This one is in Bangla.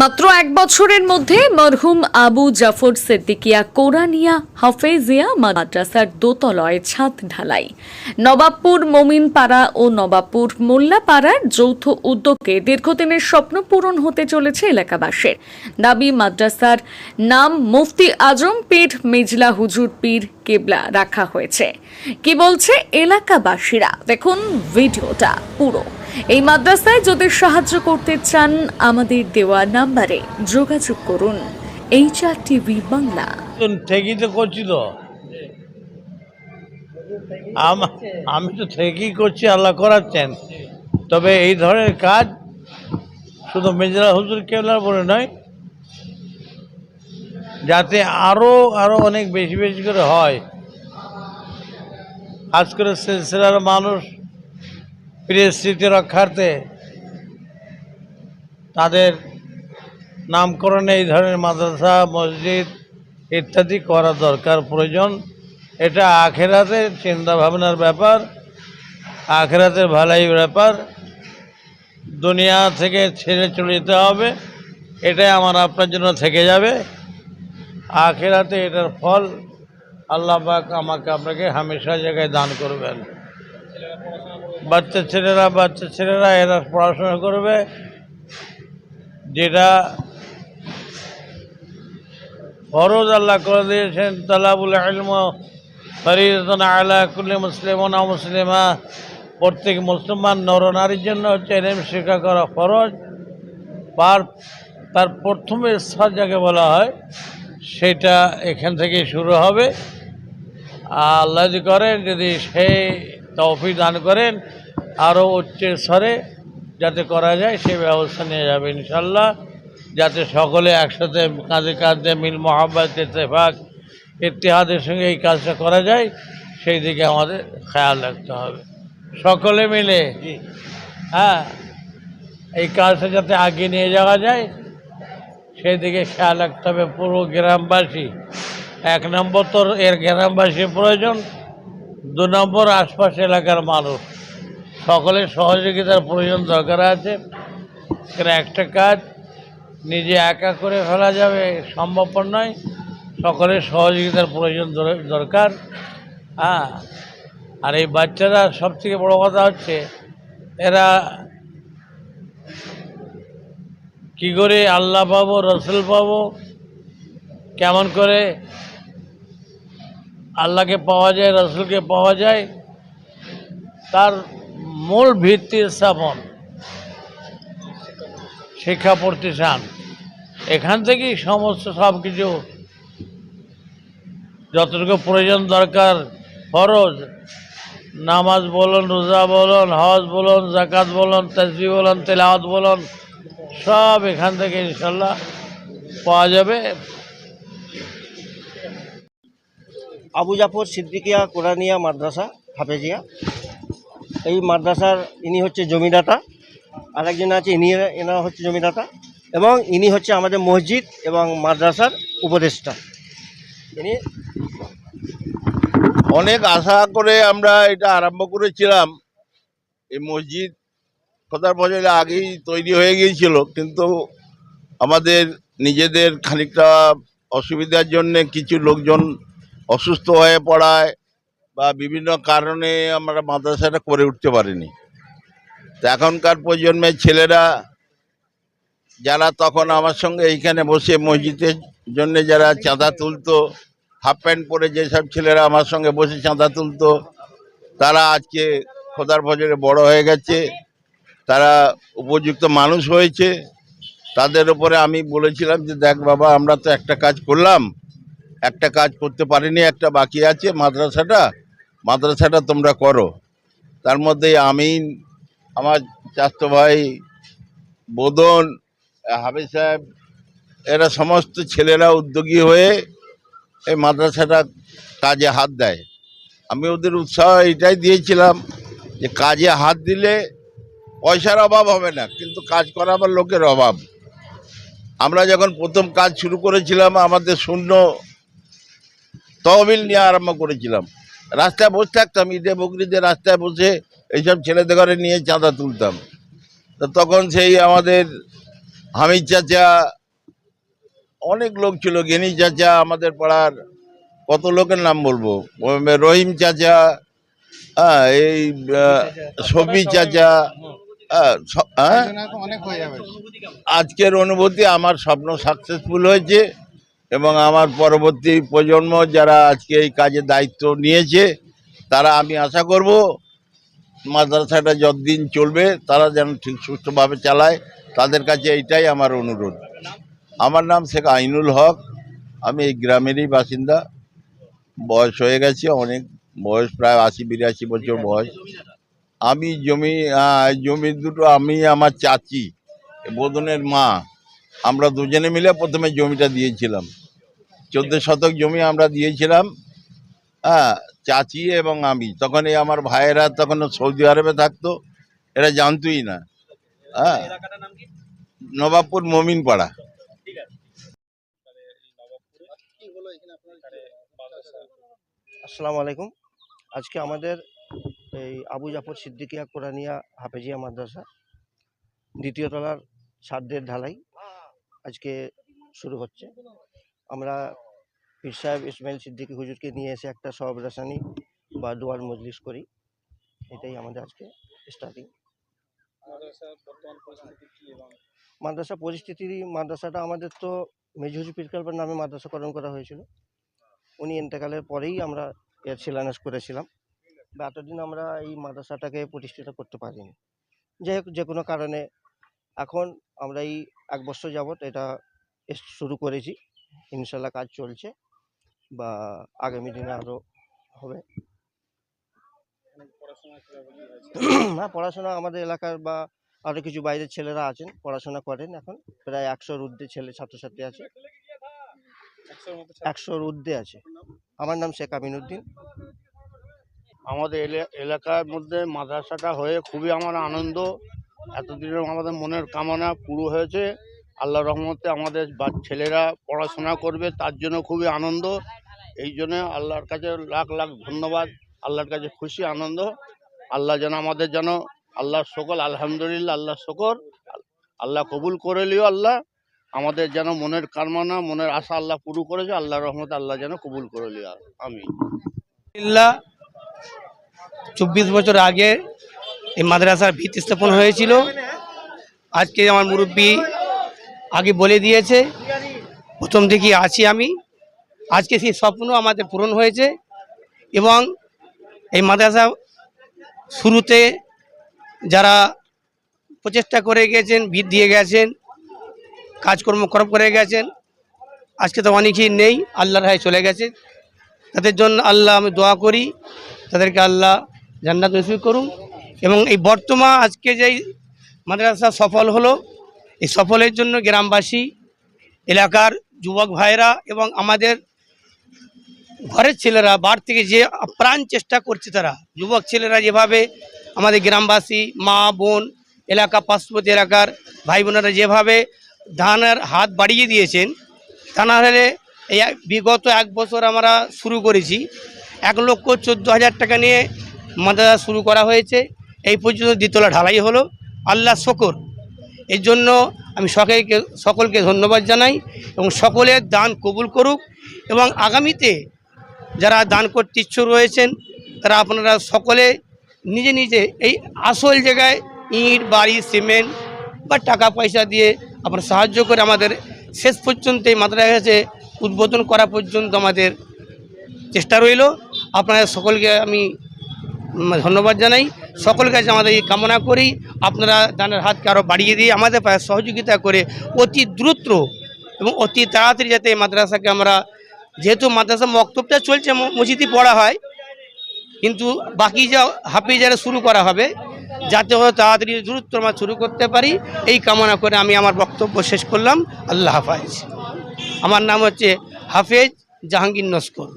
মাত্র এক বছরের মধ্যে মরহুম আবু জাফর সিদ্দিকিয়া কোরানিয়া হাফেজিয়া মাদ্রাসার দোতলয় ছাদ ঢালাই। নবাবপুর মোমিনপাড়া ও নবাবপুর মোল্লাপাড়ার যৌথ উদ্যোগে দীর্ঘদিনের স্বপ্ন পূরণ হতে চলেছে এলাকাবাসীর। দাবি, মাদ্রাসার নাম মুফতি আজম পীর মেজলা হুজুর পীর কেবলা রাখা হয়েছে। কি বলছে এলাকাবাসীরা? দেখুন ভিডিওটা পুরো। এই মাদ্রাসায় যদি সাহায্য করতে চান, আমাদের দেওয়া নাম্বারে যোগাযোগ করুন। H R TV Bangla. তো ঠিকই তো করছি তো আম- তো ঠিকই করছি, আল্লাহ করাচ্ছেন। তবে এই ধরনের কাজ শুধু মেজরা হুজুর কেবলার বলে নয়, যাতে আরও আরও অনেক বেশি বেশি করে হয়। খাস করে সিলসিলার মানুষ স্মৃতি রক্ষার্থে তাদের নামকরণে এই ধরনের মাদ্রাসা, মসজিদ ইত্যাদি করা দরকার প্রয়োজন। এটা আখেরাতের চিন্তা ভাবনার ব্যাপার, আখেরাতের ভালাই ব্যাপার। দুনিয়া থেকে ছেড়ে চলে যেতে হবে, এটাই আমার আপনার জন্য থেকে যাবে। আখেরাতে এটার ফল আল্লাহ আমাকে আপনাকে হামেশা জায়গায় দান করবেন। বাচ্চা ছেলেরা বাচ্চা ছেলেরা এরা পড়াশোনা করবে। যেটা ফরজ আল্লাহ করে দিয়েছেন, তালাবুল ইলম ফরিদন আলা কুল্লি মুসলিমনা মুসলিমা। প্রত্যেক মুসলমান নরনারীর জন্য হচ্ছে এলম শিক্ষা করা ফরজ। পার, তার প্রথমে স্তর যাকে বলা হয়, সেটা এখান থেকে শুরু হবে। আর আল্লাহ করেন, যদি সেই তৌফিক দান করেন আরও উচ্চ স্তরে যাতে করা যায় সে ব্যবস্থা নিয়ে যাবে ইনশাল্লাহ যাতে সকলে একসাথে কাঁধে কাঁধে মিল মোহাম্মদ ইত্তেফাক ইতিহাদের সঙ্গে এই কাজটা করা যায় সেই দিকে আমাদের খেয়াল রাখতে হবে। সকলে মিলে হ্যাঁ এই কাজটা যাতে আগে নিয়ে যাওয়া যায় সেই দিকে খেয়াল রাখতে হবে। পুরো গ্রামবাসী এক নম্বর তো এর গ্রামবাসীর প্রয়োজন। দু নম্বর আশপাশ এলাকার মানুষ। সকলের সহযোগিতার প্রয়োজন দরকার আছে। এখানে একটা কাজ, নিজে একা করে ফেলা যাবে, সম্ভবপর নয়। সকলের সহযোগিতার প্রয়োজন দরকার। হ্যাঁ আর এই বাচ্চারা সব থেকে বড়ো কথা হচ্ছে, এরা কি করে আল্লাহ পাবো, রসুল পাবো, কেমন করে আল্লাহকে পাওয়া যায়, রসুলকে পাওয়া যায়, তার মূল ভিত্তি স্থাপন শিক্ষা প্রতিষ্ঠান। এখান থেকেই সমস্ত সব কিছু যতটুকু প্রয়োজন দরকার, ফরজ। নামাজ বলুন, রোজা বলুন, হজ বলুন জাকাত বলুন তসবি বলুন, তেলাওয়াত বলুন, সব এখান থেকে ইনশাল্লাহ পাওয়া যাবে। আবু জাফর, সিদ্দিকিয়া কোরআনিয়া মাদ্রাসা, হাফেজিয়া। এই মাদ্রাসার ইনি হচ্ছে জমিদাতা আর একজন আছে ইনি, এনারা হচ্ছে জমিদাতা, এবং ইনি হচ্ছে আমাদের মসজিদ এবং মাদ্রাসার উপদেষ্টা। ইনি অনেক আশা করে আমরা এটা আরম্ভ করেছিলাম। এই মসজিদ খোদার ফজলে আগেই তৈরি হয়ে গিয়েছিল, কিন্তু আমাদের নিজেদের খানিকটা অসুবিধার জন্য কিছু লোকজন অসুস্থ হয়ে পড়ায় বা বিভিন্ন কারণে আমরা মাদ্রাসাটা করে উঠতে পারিনি। তো এখনকার প্রজন্মের ছেলেরা, যারা তখন আমার সঙ্গে এইখানে বসে মসজিদের জন্য যারা চাঁদা তুলতো, হাফ প্যান্ট পরে যেসব ছেলেরা আমার সঙ্গে বসে চাঁদা তুলতো, তারা আজকে খোদার ফজরে বড় হয়ে গেছে, তারা উপযুক্ত মানুষ হয়েছে। তাদের উপরে আমি বলেছিলাম যে, দেখ বাবা, আমরা তো একটা কাজ করলাম একটা কাজ করতে পারিনি, একটা বাকি আছে, মাদ্রাসাটা মাদ্রাসাটা তোমরা করো। তার মধ্যে আমি আমার চাস্তো ভাই, বোদন হাবিজ সাহেব, এরা সমস্ত ছেলেরা উদ্যোগী হয়ে এই মাদ্রাসাটা কাজে হাত দেয়। আমি ওদের উৎসাহ এটাই দিয়েছিলাম যে কাজে হাত দিলে পয়সার অভাব হবে না, কিন্তু কাজ করাবার লোকের অভাব। আমরা যখন প্রথম কাজ শুরু করেছিলাম, আমাদের শূন্য তহবিল নিয়ে আরম্ভ করেছিলাম। রাস্তায় বসে থাকতাম ঈদে বকরিদে রাস্তায় বসে এইসব ছেলেদের ঘরে নিয়ে চাঁদা তুলতাম। তো তখন সেই আমাদের হামিদ চাচা অনেক লোক ছিল গেনি চাচা আমাদের পাড়ার কত লোকের নাম বলব? রহিম চাচা হ্যাঁ এই সবি চাচা হ্যাঁ, হ্যাঁ? আজকের অনুভূতি আমার স্বপ্ন সাকসেসফুল হয়েছে। এবং আমার পরবর্তী প্রজন্ম যারা আজকে এই কাজে দায়িত্ব নিয়েছে, তারা আমি আশা করব মাদ্রাসাটা যতদিন চলবে তারা যেন ঠিক সুষ্ঠুভাবে চালায়। তাদের কাছে এইটাই আমার অনুরোধ। আমার নাম শেখ আইনুল হক। আমি এই গ্রামেরই বাসিন্দা। বয়স হয়ে গেছে, অনেক বয়স, প্রায় আশি, বিরাশি বছর বয়স। আমি জমি জমি দুটো, আমি, আমার চাচি, বোধনের মা, আমরা দুজনে মিলে প্রথমে জমিটা দিয়েছিলাম। চোদ্দ শতক জমি আমরা দিয়েছিলাম হ্যাঁ চাচি এবং আমি। তখন এই আমার ভাইয়েরা তখন সৌদি আরবে থাকতো, এরা জানতোই না। হ্যাঁ নবাবপুর মমিন পাড়া আসসালামু আলাইকুম। আজকে আমাদের এই আবু জাফর সিদ্দিকিয়া কোরআনিয়া হাফেজিয়া মাদ্রাসা দ্বিতীয় তলার ছাদের ঢালাই আজকে শুরু হচ্ছে। আমরা পীর সাহেব ইসমাইল সিদ্দিকী হুজুরকে নিয়ে এসে একটা সব রাসানি বা দোয়ার মজলিস করি। এটাই আমাদের আজকে স্টার্টিং মাদ্রাসা পরিস্থিতি মাদ্রাসাটা আমাদের তো মেজহুজি পীরকালবার নামে মাদ্রাসাকরণ করা হয়েছিল। উনি ইন্তেকালের পরেই আমরা এর শিলান্যাস করেছিলাম। বা এতদিন আমরা এই মাদ্রাসাটাকে প্রতিষ্ঠিত করতে পারিনি। যাই হোক, যে কোনো কারণে এখন আমরা এই এক বছর যাবৎ এটা শুরু করেছি। ইনশাল্লাহ কাজ চলছে বা আগামী দিনে আরও হবে। হ্যাঁ পড়াশোনা আমাদের এলাকার বা আরও কিছু বাইরের ছেলেরা আছেন, পড়াশোনা করেন এখন। প্রায় একশোর ঊর্ধ্বে ছেলে, ছাত্রছাত্রী আছে। একশোর ঊর্ধ্বে আছে। আমার নাম শেখ আমিনুদ্দিন। আমাদের এলে- এলাকার মধ্যে মাদ্রাসাটা হয়ে খুবই আমার আনন্দ। এতদিনের আমাদের মনের কামনা পুরো হয়েছে। আল্লাহ রহমতে আমাদের ছেলেরা পড়াশোনা করবে, তার জন্য খুবই আনন্দ। এই জন্য আল্লাহর কাছে লাখ লাখ ধন্যবাদ, আল্লাহর কাছে খুশি, আনন্দ। আল্লাহ যেন আমাদের যেন আল্লাহর সকল আলহামদুলিল্লাহ আল্লাহ শকর। আল্লাহ কবুল করে লিও আল্লাহ। আমাদের যেন মনের কামনা, মনের আশা আল্লাহ পুরো করেছে আল্লাহ রহমতে আল্লাহ যেন কবুল করে লিও আমি চব্বিশ বছর আগে এই মাদ্রাসার ভিত স্থাপন হয়েছিল। আজকে আমার মুরব্বী আগে বলে দিয়েছে, প্রথম থেকে আছি আমি। আজকে সেই স্বপ্ন আমাদের পূরণ হয়েছে এবং এই মাদ্রাসা শুরুতে যারা প্রচেষ্টা করে গেছেন, ভিত দিয়ে গেছেন, কাজকর্ম কর করে গেছেন, আজকে তো অনেকেই নেই, আল্লাহর হায় চলে গেছে। তাদের জন্য আল্লাহ আমি দোয়া করি, তাদেরকে আল্লাহ জান্নাত নসিব করুন এবং এই বর্তমান আজকে যেই মাদ্রাসা সফল হলো এই সফলের জন্য গ্রামবাসী, এলাকার যুবক ভাইরা এবং আমাদের ঘরের ছেলেরা বার থেকে যে প্রাণ চেষ্টা করছে তারা, যুবক ছেলেরা যেভাবে আমাদের গ্রামবাসী, মা, বোন, এলাকা, পার্শ্ববর্তী এলাকার ভাই বোনেরা যেভাবে ধানের হাত বাড়িয়ে দিয়েছেন, তা না হলে এই বিগত এক বছর আমরা শুরু করেছি। এক লক্ষ চোদ্দ হাজার টাকা নিয়ে মাদ্রাসা শুরু করা হয়েছে। এই পর্যন্ত দ্বিতলা ঢালাই হলো। আল্লাহ শকর। এর জন্য আমি সকলকে সকলকে ধন্যবাদ জানাই এবং সকলের দান কবুল করুক এবং আগামীতে যারা দান করতে ইচ্ছুক রয়েছেন, তারা আপনারা সকলে নিজে নিজে এই আসল জায়গায় ইট, বাড়ি, সিমেন্ট বা টাকা পয়সা দিয়ে আপনারা সাহায্য করে আমাদের শেষ পর্যন্ত এই মাদ্রাসা কাছে উদ্বোধন করা পর্যন্ত আমাদের চেষ্টা রইল। আপনাদের সকলকে আমি ধন্যবাদ জানাই। সকলের কাছে আমাদের এই কামনা করি। আপনারা দানের হাতকে আরও বাড়িয়ে দিয়ে আমাদের সহযোগিতা করে অতি দ্রুত এবং অতি তাড়াতাড়ি যাতে এই মাদ্রাসাকে আমরা, যেহেতু মাদ্রাসা মক্তবটা চলছে মসজিদে পড়া হয়, কিন্তু বাকি যা হাফি যারা শুরু করা হবে, যাতে হয়তো তাড়াতাড়ি দ্রুত আমরা শুরু করতে পারি, এই কামনা করে আমি আমার বক্তব্য শেষ করলাম। আল্লাহ হাফাইজ আমার নাম হচ্ছে হাফেজ জাহাঙ্গীর নস্কর।